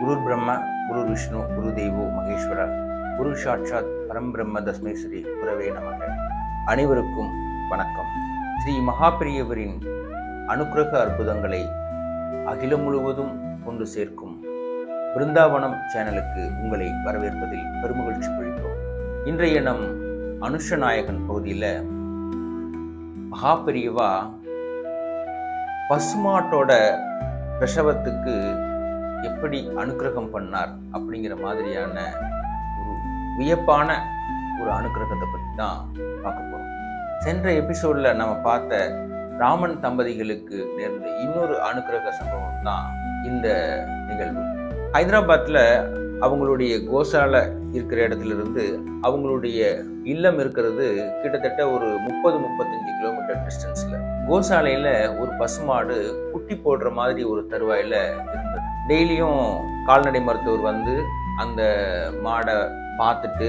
குரு பிரம்ம குரு விஷ்ணு குரு தெய்வோ மகேஸ்வர குரு சாட்சாத் பரம்பிரம்ம தஸ்மை ஸ்ரீ குரவே நமக. அனைவருக்கும் வணக்கம். ஸ்ரீ மகாபிரியவரின் அனுக்கிரக அற்புதங்களை அகிலம் முழுவதும் கொண்டு சேர்க்கும் பிருந்தாவனம் சேனலுக்கு உங்களை வரவேற்பதில் பெருமகிழ்ச்சி கொள்கிறோம். இன்றைய நம் அனுஷநாயகன் பகுதியில் மகாபெரியவா பசுமாட்டோட பிரசவத்துக்கு எப்படி அனுகிரகம் பண்ணார் அப்படிங்கிற மாதிரியான ஒரு வியப்பான ஒரு அனுகிரகத்தை பற்றி தான் பார்க்க போகிறோம் சென்ற எபிசோடில் நம்ம பார்த்த ராமன் தம்பதிகளுக்கு நேர்ந்த இன்னொரு அனுகிரக சம்பவம் தான் இந்த நிகழ்வு. ஹைதராபாத்தில் அவங்களுடைய கோசாலை இருக்கிற இடத்துல இருந்து அவங்களுடைய இல்லம் இருக்கிறது கிட்டத்தட்ட ஒரு முப்பது முப்பத்தஞ்சு கிலோமீட்டர் டிஸ்டன்ஸில் கோசாலையில் ஒரு பசுமாடு குட்டி போடுற மாதிரி ஒரு தருவாயில் இருந்தது டெய்லியும் கால்நடை மருத்துவர் வந்து அந்த மாடை பார்த்துட்டு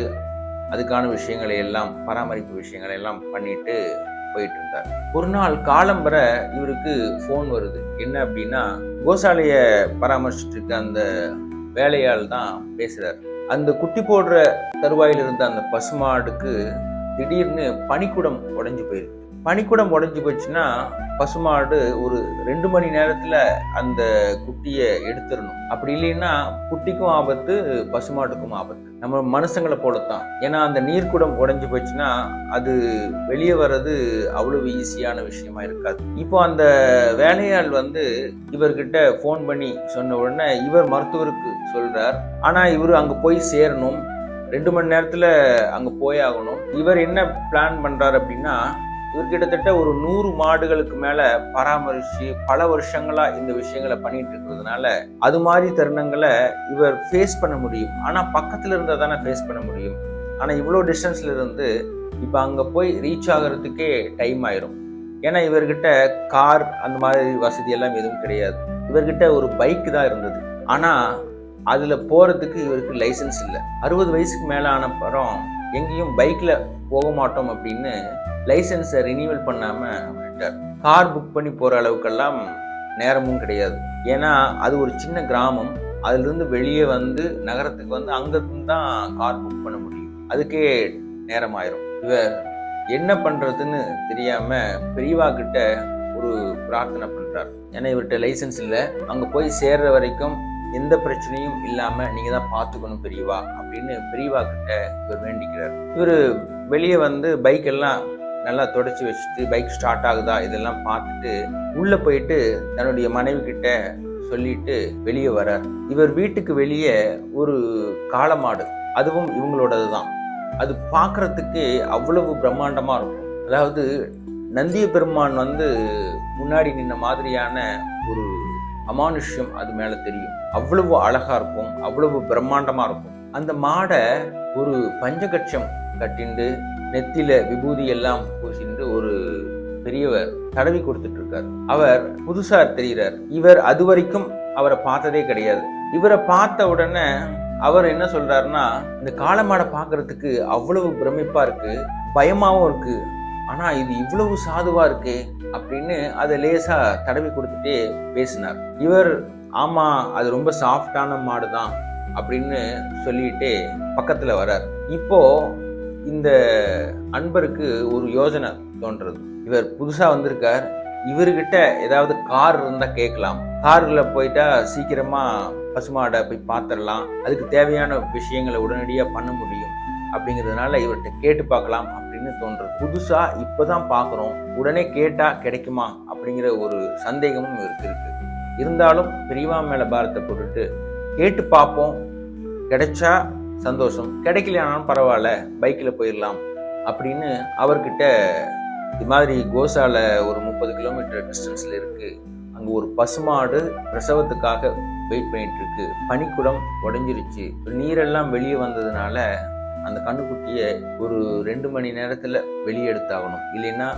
அதுக்கான விஷயங்களை எல்லாம் பராமரிப்பு விஷயங்களை எல்லாம் பண்ணிட்டு போயிட்டு இருந்தார் ஒரு நாள் காலம்பர இவருக்கு ஃபோன் வருது. என்ன அப்படின்னா கோசாலையை பராமரிச்சுட்டு இருக்க அந்த வேலையால் தான் பேசுறார். அந்த குட்டி போடுற தருவாயில் இருந்த அந்த பசுமாடுக்கு திடீர்னு பனிக்குடம் உடஞ்சி போயிருக்கு. பனிக்குடம் உடஞ்சி போச்சுன்னா பசுமாடு ஒரு ரெண்டு மணி நேரத்தில் அந்த குட்டியை எடுத்துடணும். அப்படி இல்லைன்னா குட்டிக்கும் ஆபத்து பசுமாட்டுக்கும் ஆபத்து. நம்ம மனுஷங்களை போலத்தான். ஏன்னா அந்த நீர்க்குடம் உடஞ்சி போச்சுன்னா அது வெளியே வர்றது அவ்வளவு ஈஸியான விஷயமா இருக்காது. இப்போ அந்த வேலையாள் வந்து இவர்கிட்ட ஃபோன் பண்ணி சொன்ன உடனே இவர் மருத்துவருக்கு சொல்றார் ஆனால் இவர் அங்கே போய் சேரணும். ரெண்டு மணி நேரத்தில் அங்கே போய் ஆகணும். இவர் என்ன பிளான் பண்ணுறாரு அப்படின்னா இவர் கிட்டத்தட்ட ஒரு நூறு மாடுகளுக்கு மேல பராமரிச்சு பல வருஷங்களா இந்த விஷயங்களை பண்ணிட்டு இருக்கிறதுனால அது மாதிரி தருணங்களை இவர் ஃபேஸ் பண்ண முடியும். ஆனா பக்கத்துல இருந்தா தானே ஃபேஸ் பண்ண முடியும். ஆனா இவ்வளோ டிஸ்டன்ஸ்ல இருந்து இப்போ அங்க போய் ரீச் ஆகிறதுக்கே டைம் ஆயிரும். ஏன்னா இவர்கிட்ட கார் அந்த மாதிரி வசதி எல்லாம் எதுவும் கிடையாது. இவர்கிட்ட ஒரு பைக் தான் இருந்தது. ஆனா அதில் போகிறதுக்கு இவருக்கு லைசன்ஸ் இல்லை. அறுபது வயசுக்கு மேலே ஆனப்புறம் எங்கேயும் பைக்கில் போக மாட்டோம் அப்படின்னு லைசன்ஸை ரினியூவல் பண்ணாமல் விட்டார் கார் புக் பண்ணி போகிற அளவுக்கெல்லாம் நேரமும் கிடையாது. ஏன்னா அது ஒரு சின்ன கிராமம். அதுலேருந்து வெளியே வந்து நகரத்துக்கு வந்து அங்கேருந்து தான் கார் புக் பண்ண முடியும். அதுக்கே நேரம் ஆயிரும் இவர் என்ன பண்ணுறதுன்னு தெரியாமல் பெரியவா கிட்ட ஒரு பிரார்த்தனை பண்ணுறார் ஏன்னா இவர்கிட்ட லைசன்ஸ் இல்லை. அங்கே போய் சேர்ற வரைக்கும் எந்த பிரச்சனையும் இல்லாமல் நீங்கள் தான் பார்த்துக்கணும் பெரியவா அப்படின்னு பெரியவா கிட்ட இவர் வேண்டிக்கிறார். இவர் வெளியே வந்து பைக் எல்லாம் நல்லா தொடச்சி வச்சுட்டு பைக் ஸ்டார்ட் ஆகுதா இதெல்லாம் பார்த்துட்டு உள்ள போயிட்டு தன்னுடைய மனைவி கிட்ட சொல்லிட்டு வெளியே வரார். இவர் வீட்டுக்கு வெளியே ஒரு காளமாடு அதுவும் இவங்களோடது தான். அது பார்க்கறதுக்கு அவ்வளவு பிரம்மாண்டமா இருக்கும். அதாவது நந்திய பெருமான் வந்து முன்னாடி நின்ன மாதிரியான ஒரு அமானுஷ்யம் அது மேலே தெரியும். அவ்வளவு அழகாக இருக்கும் அவ்வளவு பிரம்மாண்டமாக இருக்கும். அந்த மாடை ஒரு பஞ்சகட்சம் கட்டிண்டு நெத்தியில விபூதி எல்லாம் பூசிட்டு ஒரு பெரியவர் தடவி கொடுத்துட்டு இருக்கார் அவர் புதுசா தெரிகிறார் இவர் அது வரைக்கும் அவரை பார்த்ததே கிடையாது. இவரை பார்த்த உடனே அவர் என்ன சொல்றாருன்னா இந்த காலமாடை பார்க்கறதுக்கு அவ்வளவு பிரமிப்பா இருக்கு பயமாவும் இருக்கு ஆனால் இது இவ்வளவு சாதுவாக இருக்கே அப்படின்னு அதை லேசாக தடவி கொடுத்துட்டே பேசினார். இவர் ஆமாம் அது ரொம்ப சாஃப்டான மாடு தான் அப்படின்னு சொல்லிட்டு பக்கத்தில் வரார். இப்போது இந்த அன்பருக்கு ஒரு யோஜனை தோன்றது. இவர் புதுசாக வந்திருக்கார். இவர்கிட்ட ஏதாவது கார் இருந்தால் கேட்கலாம். காரில் போயிட்டா சீக்கிரமாக பசுமாடை போய் பார்த்துடலாம் அதுக்கு தேவையான விஷயங்களை உடனடியாக பண்ண முடியும் அப்படிங்கிறதுனால இவர்கிட்ட கேட்டு பார்க்கலாம் அப்படின்னு தோன்றது இப்போ தான் பார்க்குறோம் உடனே கேட்டால் கிடைக்குமா? அப்படிங்கிற ஒரு சந்தேகமும் இவருக்கு இருக்கு. இருந்தாலும் பெரியவா மேலே பாரத்தை போட்டுட்டு கேட்டு பார்ப்போம் கிடைச்சா சந்தோஷம். கிடைக்கலையானாலும் பரவாயில்ல பைக்கில் போயிடலாம் அப்படின்னு அவர்கிட்ட இது மாதிரி கோசால ஒரு முப்பது கிலோமீட்டர் டிஸ்டன்ஸில் இருக்குது அங்கே ஒரு பசுமாடு பிரசவத்துக்காக வெயிட் பண்ணிட்டு இருக்கு. பனிக்குடம் உடஞ்சிருச்சு. நீரெல்லாம் வெளியே வந்ததுனால அந்த கண்ணுக்குட்டியை ஒரு ரெண்டு மணி நேரத்தில் வெளியே எடுத்தாகணும் இல்லைன்னா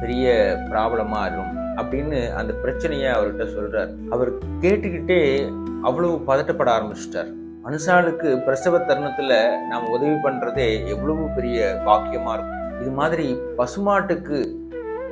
பெரிய ப்ராப்ளமாக இருக்கும் அப்படின்னு அந்த பிரச்சனையை அவர்கிட்ட சொல்கிறார் அவர் கேட்டுக்கிட்டே அவ்வளவு பதட்டப்பட ஆரம்பிச்சிட்டார். மனுஷாளுக்கு பிரசவ தருணத்தில் நாம் உதவி பண்ணுறதே எவ்வளவு பெரிய பாக்கியமாக இருக்கும். இது மாதிரி பசுமாட்டுக்கு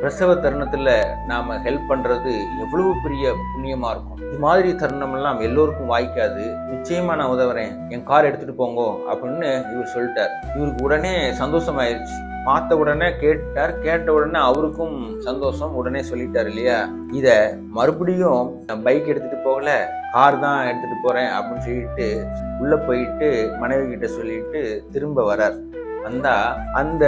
பிரசவ தருணத்தில் நாம் ஹெல்ப் பண்ணுறது எவ்வளவு பெரிய புண்ணியமாக இருக்கும்? இது மாதிரி தருணமெல்லாம் எல்லோருக்கும் வாய்க்காது. நிச்சயமாக நான் உதவுறேன். என் கார் எடுத்துகிட்டு போங்கோ அப்படின்னு இவர் சொல்லிட்டார். இவருக்கு உடனே சந்தோஷமாயிருச்சு. பார்த்த உடனே கேட்டார். கேட்ட உடனே அவருக்கும் சந்தோஷம். உடனே சொல்லிட்டார் இல்லையா? இதை மறுபடியும் பைக் எடுத்துகிட்டு போகல கார் தான் எடுத்துகிட்டு போகிறேன் அப்படின்னு சொல்லிட்டு உள்ளே போயிட்டு மனைவி கிட்ட சொல்லிட்டு திரும்ப வரார். வந்தால் அந்த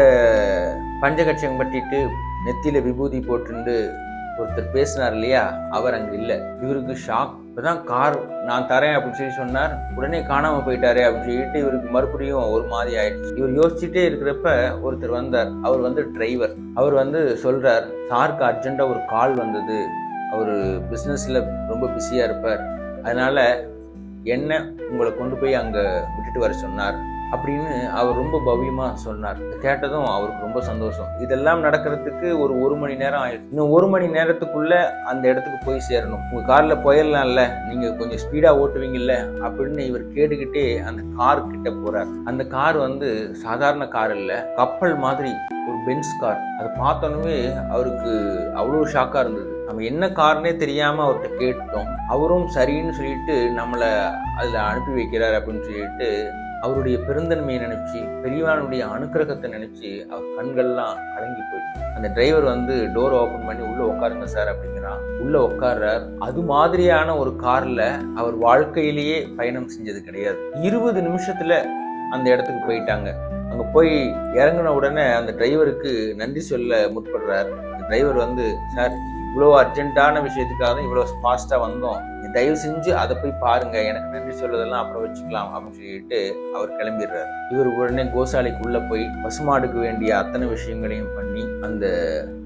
பஞ்சகட்சியம் பட்டிட்டு நெத்தியில விபூதி போட்டுண்டு ஒருத்தர் பேசினார் இல்லையா? அவர் அங்க இல்ல. இவருக்கு ஷாக் இப்பதான் கார் நான் தரேன் அப்படின்னு சொல்லி சொன்னார். உடனே காணாம போயிட்டாரே அப்படின்னு சொல்லிட்டு இவருக்கு மறுபடியும் ஒரு மாதிரி ஆயிடுச்சு. இவர் யோசிச்சுட்டே இருக்கிறப்ப ஒருத்தர் வந்தார். அவர் வந்து டிரைவர் அவர் வந்து சொல்றார் சாருக்கு அர்ஜென்ட்டாக ஒரு கால் வந்தது. அவர் பிஸ்னஸ்ல ரொம்ப பிஸியா இருப்பார். அதனால என்ன உங்களை கொண்டு போய் அங்க விட்டுட்டு வர சொன்னார்? அப்படின்னு அவர் ரொம்ப பவ்யமாக சொன்னார். கேட்டதும் அவருக்கு ரொம்ப சந்தோஷம். இதெல்லாம் நடக்கிறதுக்கு ஒரு ஒரு மணி நேரம் ஆயிடுச்சு இன்னும் ஒரு மணி நேரத்துக்குள்ளே அந்த இடத்துக்கு போய் சேரணும். உங்கள் காரில் போயிடலாம்ல நீங்கள் கொஞ்சம் ஸ்பீடாக ஓட்டுவீங்கல்ல அப்படின்னு இவர் கேட்டுக்கிட்டே அந்த கார் கிட்ட போகிறார் அந்த கார் வந்து சாதாரண கார் இல்லை கப்பல் மாதிரி ஒரு பென்ஸ் கார். அதை பார்த்தோன்னே அவருக்கு அவ்வளோ ஷாக்காக இருந்தது. நம்ம என்ன காரணே தெரியாமல் அவர்கிட்ட கேட்டோம். அவரும் சரின்னு சொல்லிட்டு நம்மளை அதில் அனுப்பி வைக்கிறார் அப்படின்னு சொல்லிட்டு அவருடைய பெருந்தன்மையை நினைச்சு பெரியவானுடைய அனுக்கிரகத்தை நினைச்சு அவர் கண்கள்லாம் கலங்கி போயிடுச்சு. அந்த டிரைவர் வந்து டோர் ஓபன் பண்ணி உள்ள உட்காருங்க சார் அப்படிங்கிறான் உள்ள உட்கார்றார். அது மாதிரியான ஒரு கார்ல அவர் வாழ்க்கையிலேயே பயணம் செஞ்சது கிடையாது. இருபது நிமிஷத்துல அந்த இடத்துக்கு போயிட்டாங்க. அங்க போய் இறங்கின உடனே அந்த டிரைவருக்கு நன்றி சொல்ல முற்படுறார். அந்த டிரைவர் வந்து சார் இவ்வளோ அர்ஜென்ட்டான விஷயத்துக்காக தான் இவ்வளோ ஃபாஸ்ட்டாக வந்தோம். நீ தயவு செஞ்சு அதை போய் பாருங்கள் எனக்கு நன்றி சொல்றதெல்லாம் அப்புறம் வச்சுக்கலாம் அப்படின்னு சொல்லிட்டு அவர் கிளம்பிடுறாரு. இவர் உடனே கோசாலைக்கு போய் பசுமாடுக்கு வேண்டிய அத்தனை விஷயங்களையும் பண்ணி அந்த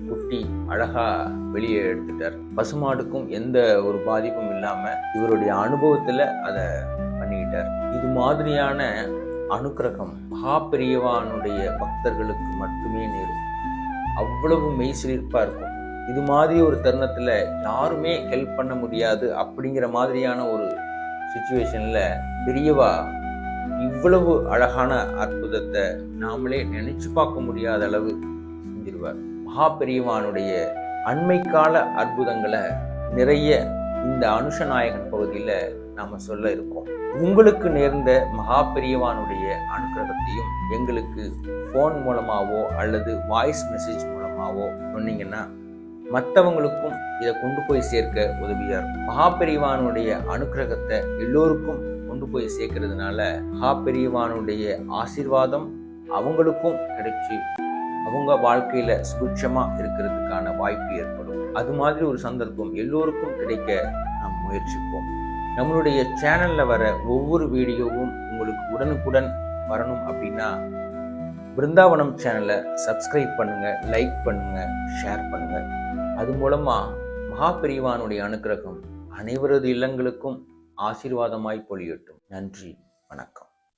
குட்டி அழகாக வெளியே எடுத்துட்டார். பசுமாடுக்கும் எந்த ஒரு பாதிப்பும் இல்லாமல் இவருடைய அனுபவத்தில் அதை பண்ணிக்கிட்டார். இது மாதிரியான அனுக்கிரகம் மகா பெரியவானுடைய பக்தர்களுக்கு மட்டுமே நேரும். அவ்வளவு மெய்சிலிர்ப்பா இருக்கும். இது மாதிரி ஒரு தருணத்தில் யாருமே ஹெல்ப் பண்ண முடியாது அப்படிங்கிற மாதிரியான ஒரு சுச்சுவேஷனில் பெரியவா இவ்வளவு அழகான அற்புதத்தை நாமளே நினைச்சு பார்க்க முடியாத அளவு செஞ்சிருவார். மகா பெரியவானுடைய அண்மை கால அற்புதங்களை நிறைய இந்த அனுஷநாயகன் பகுதியில் நாம் சொல்ல இருக்கோம். உங்களுக்கு நேர்ந்த மகா பெரியவானுடைய அனுகிரகத்தையும் எங்களுக்கு ஃபோன் மூலமாகவோ அல்லது வாய்ஸ் மெசேஜ் மூலமாகவோ சொன்னீங்கன்னா மற்றவங்களுக்கும் இதை கொண்டு போய் சேர்க்க உதவியாக இருக்கும் மகாபெரிவானுடைய அனுக்கிரகத்தை எல்லோருக்கும் கொண்டு போய் சேர்க்கறதுனால மகாபெரிவானுடைய ஆசீர்வாதம் அவங்களுக்கும் கிடைச்சி அவங்க வாழ்க்கையில சுபிட்சமா இருக்கிறதுக்கான வாய்ப்பு ஏற்படும். அது மாதிரி ஒரு சந்தர்ப்பம் எல்லோருக்கும் கிடைக்க நாம் முயற்சிப்போம். நம்மளுடைய சேனல்ல வர ஒவ்வொரு வீடியோவும் உங்களுக்கு உடனுக்குடன் வரணும் அப்படின்னா பிருந்தாவனம் சேனலை சப்ஸ்கிரைப் பண்ணுங்க லைக் பண்ணுங்க ஷேர் பண்ணுங்க. அது மூலமா மகாபெரிவானுடைய அனுக்கிரகம் அனைவரது இல்லங்களுக்கும் ஆசீர்வாதமாய் பொழியட்டும். நன்றி வணக்கம்.